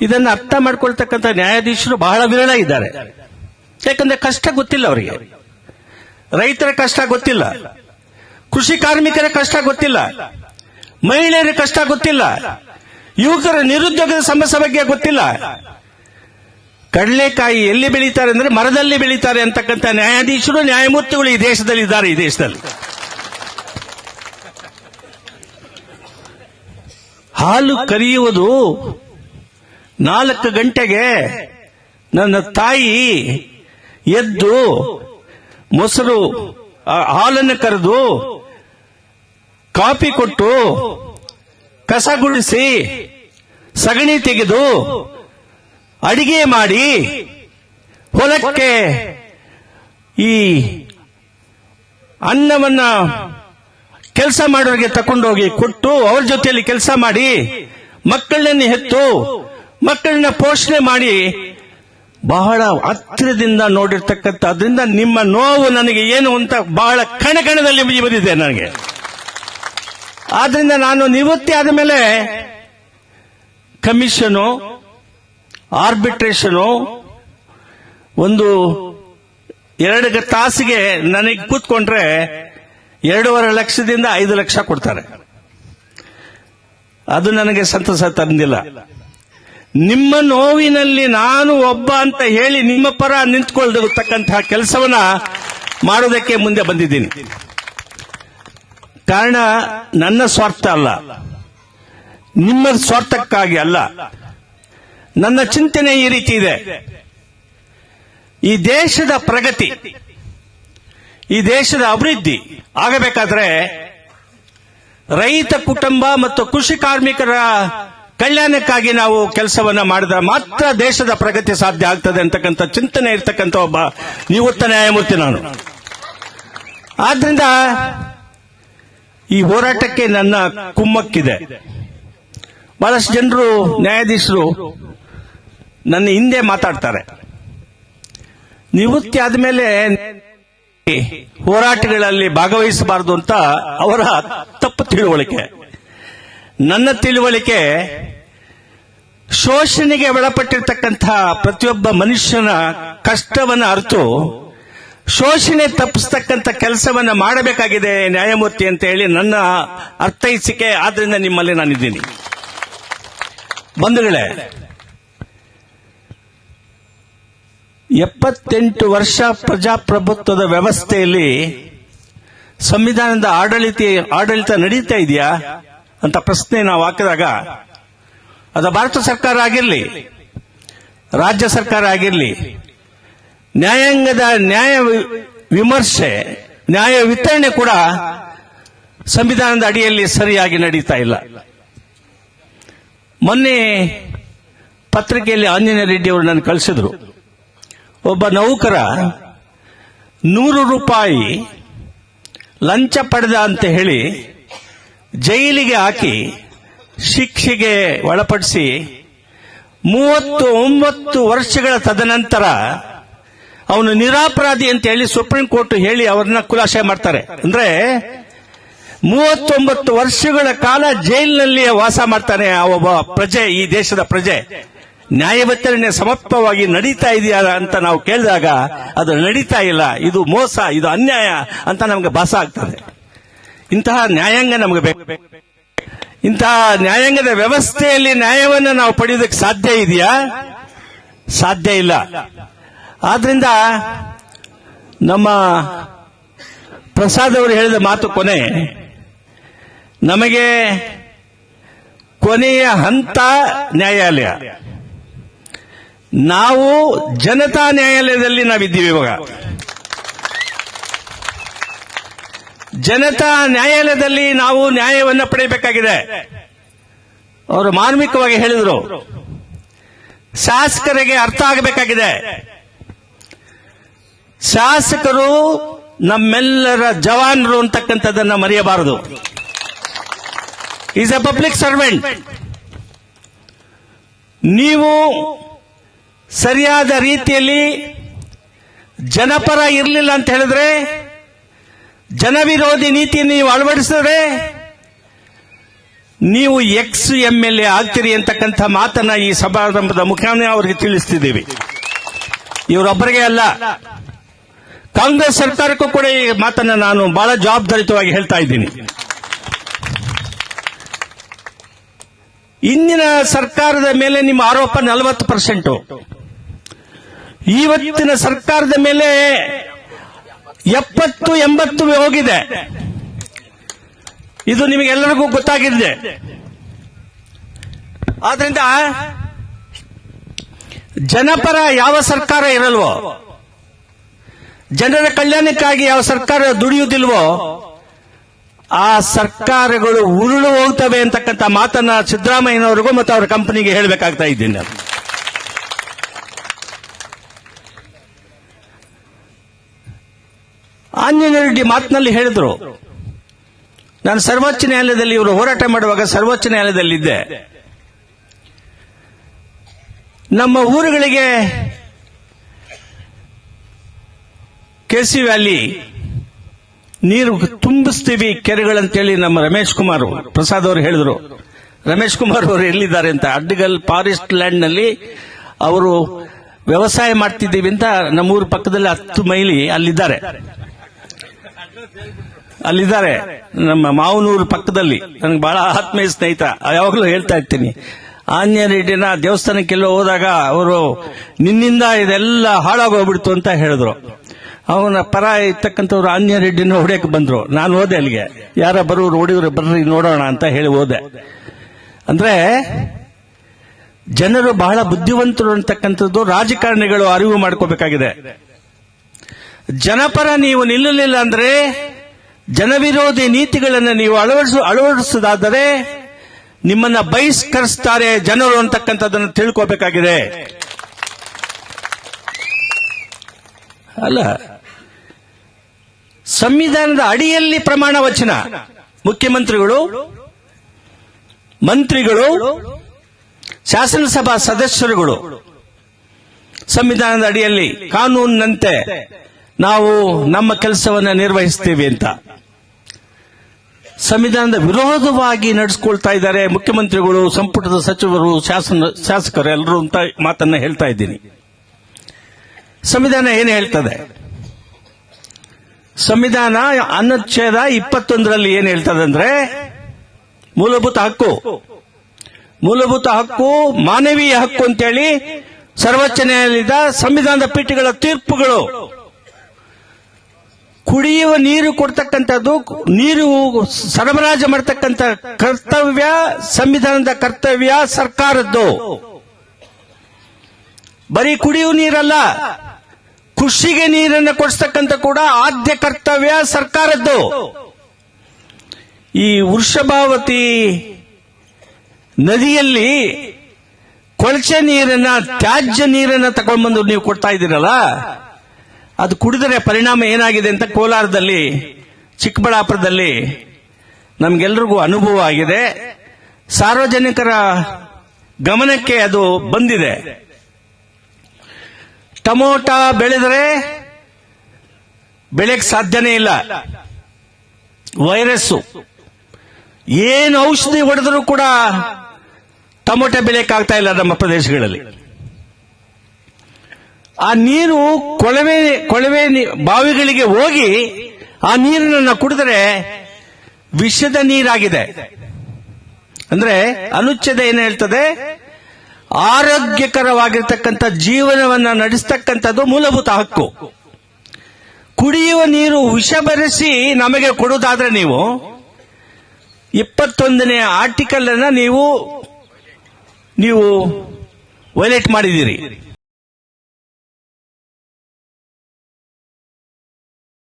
ಇದನ್ನು ಅರ್ಥ ಮಾಡ್ಕೊಳ್ತಕ್ಕಂಥ ನ್ಯಾಯಾಧೀಶರು ಬಹಳ ವಿರಳ ಇದ್ದಾರೆ. ಯಾಕಂದ್ರೆ ಕಷ್ಟ ಗೊತ್ತಿಲ್ಲ ಅವರಿಗೆ. ರೈತರ ಕಷ್ಟ ಗೊತ್ತಿಲ್ಲ. ಕೃಷಿ ಕಾರ್ಮಿಕರ ಕಷ್ಟ ಗೊತ್ತಿಲ್ಲ. ಮಹಿಳೆಯರ ಕಷ್ಟ ಗೊತ್ತಿಲ್ಲ. ಯುವಕರ ನಿರುದ್ಯೋಗದ ಸಮಸ್ಯೆ ಬಗ್ಗೆ ಗೊತ್ತಿಲ್ಲ. ಕಡಲೆಕಾಯಿ ಎಲ್ಲಿ ಬೆಳೀತಾರೆ ಅಂದ್ರೆ ಮರದಲ್ಲಿ ಬೆಳೀತಾರೆ ಅಂತಕ್ಕಂಥ ನ್ಯಾಯಾಧೀಶರು, ನ್ಯಾಯಮೂರ್ತಿಗಳು ಈ ದೇಶದಲ್ಲಿ ಇದ್ದಾರೆ, ಈ ದೇಶದಲ್ಲಿ. ಹಾಲು ಕರೆಯುವುದು ನಾಲ್ಕು ಗಂಟೆಗೆ ನನ್ನ ತಾಯಿ ಎದ್ದು ಮೊಸರು ಹಾಲನ್ನು ಕರೆದು ಕಾಫಿ ಕೊಟ್ಟು ಕಸ ಗುಡಿಸಿ ಸಗಣಿ ತೆಗೆದು ಅಡಿಗೆ ಮಾಡಿ ಹೊಲಕ್ಕೆ ಈ ಅನ್ನವನ್ನ ಕೆಲಸ ಮಾಡೋರಿಗೆ ತಕೊಂಡೋಗಿ ಕೊಟ್ಟು ಅವ್ರ ಜೊತೆಯಲ್ಲಿ ಕೆಲಸ ಮಾಡಿ ಮಕ್ಕಳನ್ನ ಹೆತ್ತು ಮಕ್ಕಳನ್ನ ಪೋಷಣೆ ಮಾಡಿ ಬಹಳ ಹತ್ತಿರದಿಂದ ನೋಡಿರ್ತಕ್ಕಂಥ, ಅದರಿಂದ ನಿಮ್ಮ ನೋವು ನನಗೆ ಏನು ಅಂತ ಬಹಳ ಕಣಕಣದಲ್ಲಿ ಬಂದಿದೆ ನನಗೆ. ಆದ್ರಿಂದ ನಾನು ನಿವೃತ್ತಿ ಆದ ಮೇಲೆ ಕಮಿಷನು, ಆರ್ಬಿಟ್ರೇಷನು ಒಂದು ಎರಡು ತಾಸಿಗೆ ನನಗೆ ಕೂತ್ಕೊಂಡ್ರೆ ಎರಡೂವರೆ ಲಕ್ಷದಿಂದ ಐದು ಲಕ್ಷ ಕೊಡ್ತಾರೆ. ಅದು ನನಗೆ ಸಂತಸ ತಂದಿಲ್ಲ. ನಿಮ್ಮ ನೋವಿನಲ್ಲಿ ನಾನು ಒಬ್ಬ ಅಂತ ಹೇಳಿ ನಿಮ್ಮ ಪರ ನಿಂತ್ಕೊಳ್ತಕ್ಕಂತಹ ಕೆಲಸವನ್ನ ಮಾಡೋದಕ್ಕೆ ಮುಂದೆ ಬಂದಿದ್ದೀನಿ. ಕಾರಣ, ನನ್ನ ಸ್ವಾರ್ಥ ಅಲ್ಲ. ನಿಮ್ಮ ಸ್ವಾರ್ಥಕ್ಕಾಗಿ ಅಲ್ಲ. ನನ್ನ ಚಿಂತನೆ ಈ ರೀತಿ ಇದೆ. ಈ ದೇಶದ ಪ್ರಗತಿ, ಈ ದೇಶದ ಅಭಿವೃದ್ಧಿ ಆಗಬೇಕಾದ್ರೆ ರೈತ ಕುಟುಂಬ ಮತ್ತು ಕೃಷಿ ಕಾರ್ಮಿಕರ ಕಲ್ಯಾಣಕ್ಕಾಗಿ ನಾವು ಕೆಲಸವನ್ನ ಮಾಡಿದ್ರೆ ಮಾತ್ರ ದೇಶದ ಪ್ರಗತಿ ಸಾಧ್ಯ ಆಗ್ತದೆ ಅಂತಕ್ಕಂಥ ಚಿಂತನೆ ಇರ್ತಕ್ಕಂಥ ಒಬ್ಬ ನಿವೃತ್ತ ನ್ಯಾಯಮೂರ್ತಿ ನಾನು. ಆದ್ರಿಂದ ಈ ಹೋರಾಟಕ್ಕೆ ನನ್ನ ಕುಮ್ಮಕ್ಕಿದೆ. ಬಹಳಷ್ಟು ಜನರು ನ್ಯಾಯಾಧೀಶರು ನನ್ನ ಹಿಂದೆ ಮಾತಾಡ್ತಾರೆ. ನಿವೃತ್ತಿ ಆದ್ಮೇಲೆ ಹೋರಾಟಗಳಲ್ಲಿ ಭಾಗವಹಿಸಬಾರದು ಅಂತ ಅವರ ತಪ್ಪು ತಿಳುವಳಿಕೆ. ನನ್ನ ತಿಳುವಳಿಕೆ ಶೋಷಣೆಗೆ ಒಳಪಟ್ಟಿರ್ತಕ್ಕಂಥ ಪ್ರತಿಯೊಬ್ಬ ಮನುಷ್ಯನ ಕಷ್ಟವನ್ನು ಅರಿತು ಶೋಷಣೆ ತಪ್ಪಿಸ್ತಕ್ಕಂಥ ಕೆಲಸವನ್ನ ಮಾಡಬೇಕಾಗಿದೆ ನ್ಯಾಯಮೂರ್ತಿ ಅಂತ ಹೇಳಿ ನನ್ನ ಅರ್ಥೈಸಿಕೆ ಆದ್ರಿಂದ ನಿಮ್ಮಲ್ಲಿ ನಾನಿದ್ದೀನಿ. ಬಂಧುಗಳೇ, ಎಪ್ಪತ್ತೆಂಟು ವರ್ಷ ಪ್ರಜಾಪ್ರಭುತ್ವದ ವ್ಯವಸ್ಥೆಯಲ್ಲಿ ಸಂವಿಧಾನದ ಆಡಳಿತ ಆಡಳಿತ ನಡೀತಾ ಇದೆಯಾ? ಅಂತ ಪ್ರಶ್ನೆ ನಾವು ಹಾಕಿದಾಗ, ಅದು ಭಾರತ ಸರ್ಕಾರ ಆಗಿರಲಿ, ರಾಜ್ಯ ಸರ್ಕಾರ ಆಗಿರಲಿ, ನ್ಯಾಯಾಂಗದ ನ್ಯಾಯ ವಿಮರ್ಶೆ, ನ್ಯಾಯ ವಿತರಣೆ ಕೂಡ ಸಂವಿಧಾನದ ಅಡಿಯಲ್ಲಿ ಸರಿಯಾಗಿ ನಡೀತಾ ಇಲ್ಲ. ಮೊನ್ನೆ ಪತ್ರಿಕೆಯಲ್ಲಿ ಆಂಜನೇಯ ರೆಡ್ಡಿ ಅವರು ನಾನು ಕಳಿಸಿದ್ರು. ಒಬ್ಬ ನೌಕರ ನೂರು ರೂಪಾಯಿ ಲಂಚ ಪಡೆದ ಅಂತ ಹೇಳಿ ಜೈಲಿಗೆ ಹಾಕಿ ಶಿಕ್ಷೆಗೆ ಒಳಪಡಿಸಿ ಮೂವತ್ತು ಒಂಬತ್ತು ವರ್ಷಗಳ ತದನಂತರ ಅವನು ನಿರಾಪರಾಧಿ ಅಂತ ಹೇಳಿ ಸುಪ್ರೀಂ ಕೋರ್ಟ್ ಹೇಳಿ ಅವರನ್ನ ಖುಲಾಸೆ ಮಾಡ್ತಾರೆ. ಅಂದ್ರೆ ಮೂವತ್ತೊಂಬತ್ತು ವರ್ಷಗಳ ಕಾಲ ಜೈಲಿನಲ್ಲಿ ವಾಸ ಮಾಡ್ತಾನೆ ಆ ಒಬ್ಬ ಪ್ರಜೆ, ಈ ದೇಶದ ಪ್ರಜೆ. ನ್ಯಾಯ ವಿತರಣೆ ಸಮರ್ಪವಾಗಿ ನಡೀತಾ ಇದೆಯಾ ಅಂತ ನಾವು ಕೇಳಿದಾಗ ಅದು ನಡೀತಾ ಇಲ್ಲ. ಇದು ಮೋಸ, ಇದು ಅನ್ಯಾಯ ಅಂತ ನಮಗೆ ಭಾಸ ಆಗ್ತದೆ. ಇಂತಹ ನ್ಯಾಯಾಂಗ ನಮಗೆ ಬೇಕು. ಇಂತಹ ನ್ಯಾಯಾಂಗದ ವ್ಯವಸ್ಥೆಯಲ್ಲಿ ನ್ಯಾಯವನ್ನು ನಾವು ಪಡೆಯೋದಕ್ಕೆ ಸಾಧ್ಯ ಇದೆಯಾ? ಸಾಧ್ಯ ಇಲ್ಲ. ಆದ್ರಿಂದ ನಮ್ಮ ಪ್ರಸಾದ್ ಅವರು ಹೇಳಿದ ಮಾತು ಕೊನೆ. ನಮಗೆ ಕೊನೆಯ ಹಂತ ನ್ಯಾಯಾಲಯ. ನಾವು ಜನತಾ ನ್ಯಾಯಾಲಯದಲ್ಲಿ ನಾವಿದ್ದೀವಿ ಇವಾಗ. ಜನತಾ ನ್ಯಾಯಾಲಯದಲ್ಲಿ ನಾವು ನ್ಯಾಯವನ್ನು ಪಡೆಯಬೇಕಾಗಿದೆ. ಅವರು ಮಾರ್ಮಿಕವಾಗಿ ಹೇಳಿದರು. ಶಾಸಕರಿಗೆ ಅರ್ಥ ಆಗಬೇಕಾಗಿದೆ. ಶಾಸಕರು ನಮ್ಮೆಲ್ಲರ ಜವಾನರು ಅಂತಕ್ಕಂಥದ್ದನ್ನ ಮರೆಯಬಾರದು. ಈಸ್ ಎ ಪಬ್ಲಿಕ್ ಸರ್ವೆಂಟ್ ನೀವು ಸರಿಯಾದ ರೀತಿಯಲ್ಲಿ ಜನಪರ ಇರಲಿಲ್ಲ ಅಂತ ಹೇಳಿದ್ರೆ ಜನವಿರೋಧಿ ನೀತಿಯನ್ನು ನೀವು ಅಳವಡಿಸಿದ್ರೆ ನೀವು ಎಕ್ಸ್ ಎಂ ಎಲ್ ಎ ಆಗ್ತೀರಿ ಅಂತಕ್ಕಂಥ ಮಾತನ್ನ ಈ ಸಮಾರಂಭದ ಮುಖಾಂತರ ಅವರಿಗೆ ತಿಳಿಸ್ತಿದ್ದೀವಿ. ಇವರೊಬ್ಬರಿಗೆ ಅಲ್ಲ, ಕಾಂಗ್ರೆಸ್ ಸರ್ಕಾರಕ್ಕೂ ಕೂಡ ಈ ಮಾತನ್ನ ನಾನು ಬಹಳ ಜವಾಬ್ದಾರಿತವಾಗಿ ಹೇಳ್ತಾ ಇದ್ದೀನಿ. ಇಂದಿನ ಸರ್ಕಾರದ ಮೇಲೆ ನಿಮ್ಮ ಆರೋಪ ನಲವತ್ತು ಪರ್ಸೆಂಟ್. ಇವತ್ತಿನ ಸರ್ಕಾರದ ಮೇಲೆ ಎಪ್ಪತ್ತು ಎಂಬತ್ತು ಹೋಗಿದೆ. ಇದು ನಿಮಗೆಲ್ಲರಿಗೂ ಗೊತ್ತಾಗಿದೆ. ಆದ್ರಿಂದ ಜನಪರ ಯಾವ ಸರ್ಕಾರ ಇರಲ್ವೋ, ಜನರ ಕಲ್ಯಾಣಕ್ಕಾಗಿ ಯಾವ ಸರ್ಕಾರ ದುಡಿಯುವುದಿಲ್ವೋ, ಆ ಸರ್ಕಾರಗಳು ಉರುಳು ಹೋಗ್ತವೆ ಅಂತಕ್ಕಂಥ ಮಾತನ್ನ ಸಿದ್ದರಾಮಯ್ಯನವರಿಗೂ ಮತ್ತು ಅವರ ಕಂಪನಿಗೆ ಹೇಳಬೇಕಾಗ್ತಾ ಇದ್ದೀನಿ. ನಾನು ಆಂಜನೇಯ ರೆಡ್ಡಿ ಮಾತಿನಲ್ಲಿ ಹೇಳಿದ್ರು, ನಾನು ಸರ್ವೋಚ್ಚ ನ್ಯಾಯಾಲಯದಲ್ಲಿ ಇವರು ಹೋರಾಟ ಮಾಡುವಾಗ ಸರ್ವೋಚ್ಚ ನ್ಯಾಯಾಲಯದಲ್ಲಿದ್ದೆ. ನಮ್ಮ ಊರುಗಳಿಗೆ ಕೆಸಿ ವ್ಯಾಲಿ, ನೀರು ತುಂಬಿಸ್ತೀವಿ ಕೆರೆಗಳಂತೇಳಿ ನಮ್ಮ ರಮೇಶ್ ಕುಮಾರ್ ಪ್ರಸಾದ್ ಅವರು ಹೇಳಿದ್ರು. ರಮೇಶ್ ಕುಮಾರ್ ಅವರು ಎಲ್ಲಿದ್ದಾರೆ ಅಂತ ಅಡ್ಡಿಗಲ್ ಫಾರೆಸ್ಟ್ ಲ್ಯಾಂಡ್ನಲ್ಲಿ ಅವರು ವ್ಯವಸಾಯ ಮಾಡ್ತಿದ್ದೀವಿ ಅಂತ ನಮ್ಮೂರ ಪಕ್ಕದಲ್ಲಿ ಹತ್ತು ಮೈಲಿ ಅಲ್ಲಿದ್ದಾರೆ. ಅಲ್ಲಿದ್ದಾರೆ. ನಮ್ಮ ಮಾವನೂರು ಪಕ್ಕದಲ್ಲಿ. ನನಗೆ ಬಹಳ ಆತ್ಮೀಯ ಸ್ನೇಹಿತ. ಯಾವಾಗಲೂ ಹೇಳ್ತಾ ಇರ್ತೀನಿ. ಆಂಜನೇಯನ ದೇವಸ್ಥಾನಕ್ಕೆಲ್ಲ ಹೋದಾಗ ಅವರು, ನಿನ್ನಿಂದ ಇದೆಲ್ಲ ಹಾಳಾಗೋಗ್ಬಿಡ್ತು ಅಂತ ಹೇಳಿದ್ರು. ಅವನ ಪರ ಇರ್ತಕ್ಕಂಥವ್ರು ಆಂಜನೇಯ ರೆಡ್ಡಿನ ಹೊಡೆಯಕ್ಕೆ ಬಂದ್ರು. ನಾನು ಹೋದೆ ಅಲ್ಲಿಗೆ. ಯಾರ ಬರೋರು ಹೊಡಿದ್ರು ಬರ್ರಿ, ನೋಡೋಣ ಅಂತ ಹೇಳಿ ಹೋದೆ. ಅಂದ್ರೆ, ಜನರು ಬಹಳ ಬುದ್ಧಿವಂತರು ಅಂತಕ್ಕಂಥದ್ದು ರಾಜಕಾರಣಿಗಳು ಅರಿವು ಮಾಡ್ಕೋಬೇಕಾಗಿದೆ. ಜನಪರ ನೀವು ನಿಲ್ಲಲಿಲ್ಲ ಅಂದ್ರೆ ಜನವಿರೋಧಿ ನೀತಿಗಳನ್ನು ನೀವು ಅಳವಡಿಸ, ಅಳವಡಿಸುವುದಾದರೆ ನಿಮ್ಮನ್ನ ಬಹಿಷ್ಕರಿಸ್ತಾರೆ ಜನರು ಅಂತಕ್ಕಂಥದ್ದನ್ನು ತಿಳ್ಕೋಬೇಕಾಗಿದೆ. ಅಲ್ಲ, ಸಂವಿಧಾನದ ಅಡಿಯಲ್ಲಿ ಪ್ರಮಾಣ ವಚನ. ಮುಖ್ಯಮಂತ್ರಿಗಳು, ಮಂತ್ರಿಗಳು, ಶಾಸನಸಭಾ ಸದಸ್ಯರುಗಳು, ಸಂವಿಧಾನದ ಅಡಿಯಲ್ಲಿ ಕಾನೂನಿನಂತೆ ನಾವು ನಮ್ಮ ಕೆಲಸವನ್ನ ನಿರ್ವಹಿಸ್ತೀವಿ ಅಂತ. ಸಂವಿಧಾನದ ವಿರೋಧವಾಗಿ ನಡೆಸ್ಕೊಳ್ತಾ ಇದ್ದಾರೆ ಮುಖ್ಯಮಂತ್ರಿಗಳು, ಸಂಪುಟದ ಸಚಿವರು, ಶಾಸನ, ಶಾಸಕರು ಎಲ್ಲರೂ ಅಂತ ಮಾತನ್ನ ಹೇಳ್ತಾ ಇದ್ದೀನಿ. ಸಂವಿಧಾನ ಏನು ಹೇಳ್ತದೆ? ಸಂವಿಧಾನ ಅನುಚ್ಛೇದ ಇಪ್ಪತ್ತೊಂದರಲ್ಲಿ ಏನು ಹೇಳ್ತದೆ ಅಂದ್ರೆ ಮೂಲಭೂತ ಹಕ್ಕು. ಮೂಲಭೂತ ಹಕ್ಕು ಮಾನವೀಯ ಹಕ್ಕು ಅಂತೇಳಿ ಸರ್ವೋಚ್ಚ ನ್ಯಾಯಾಲಯದ ಸಂವಿಧಾನದ ಪೀಠಗಳ ತೀರ್ಪುಗಳು. ಕುಡಿಯುವ ನೀರು ಕೊಡ್ತಕ್ಕಂಥದ್ದು, ನೀರು ಸರಬರಾಜು ಮಾಡತಕ್ಕಂಥ ಕರ್ತವ್ಯ, ಸಂವಿಧಾನದ ಕರ್ತವ್ಯ ಸರ್ಕಾರದ್ದು. ಬರೀ ಕುಡಿಯುವ ನೀರಲ್ಲ, ಕೃಷಿಗೆ ನೀರನ್ನು ಕೊಡಿಸ್ತಕ್ಕಂಥ ಕೂಡ ಆದ್ಯ ಕರ್ತವ್ಯ ಸರ್ಕಾರದ್ದು. ಈ ವೃಷಭಾವತಿ ನದಿಯಲ್ಲಿ ಕೊಳಚೆ ನೀರನ್ನ, ತ್ಯಾಜ್ಯ ನೀರನ್ನ ತಗೊಂಡ್ಬಂದು ನೀವು ಕೊಡ್ತಾ ಇದ್ದೀರಲ್ಲ ಅದು ಕುಡಿದರೆ ಪರಿಣಾಮ ಏನಾಗಿದೆ ಅಂತ ಕೋಲಾರದಲ್ಲಿ, ಚಿಕ್ಕಬಳ್ಳಾಪುರದಲ್ಲಿ ನಮ್ಗೆಲ್ರಿಗೂ ಅನುಭವ ಆಗಿದೆ. ಸಾರ್ವಜನಿಕರ ಗಮನಕ್ಕೆ ಅದು ಬಂದಿದೆ. ಟಮೋಟ ಬೆಳೆದರೆ ಬೆಳೆಯಕ್ಕೆ ಸಾಧ್ಯನೇ ಇಲ್ಲ. ವೈರಸ್ಸು. ಏನು ಔಷಧಿ ಹೊಡೆದರೂ ಕೂಡ ಟೊಮೊಟೊ ಬೆಳೆಯಕ್ಕಾಗ್ತಾ ಇಲ್ಲ ನಮ್ಮ ಪ್ರದೇಶಗಳಲ್ಲಿ. ಆ ನೀರು ಕೊಳವೆ ಕೊಳವೆ ಬಾವಿಗಳಿಗೆ ಹೋಗಿ ಆ ನೀರನ್ನು ಕುಡಿದ್ರೆ ವಿಷದ ನೀರಾಗಿದೆ. ಅಂದ್ರೆ ಅನುಚ್ಛೇದ ಏನು ಹೇಳ್ತದೆ? ಆರೋಗ್ಯಕರವಾಗಿರ್ತಕ್ಕಂಥ ಜೀವನವನ್ನ ನಡೆಸ್ತಕ್ಕಂಥದ್ದು ಮೂಲಭೂತ ಹಕ್ಕು. ಕುಡಿಯುವ ನೀರು ವಿಷ ಬೆರೆಸಿ ನಮಗೆ ಕೊಡುವುದಾದ್ರೆ ನೀವು ಇಪ್ಪತ್ತೊಂದನೇ ಆರ್ಟಿಕಲ್ ಅನ್ನ ನೀವು ನೀವು ವೈಲೇಟ್ ಮಾಡಿದ್ದೀರಿ.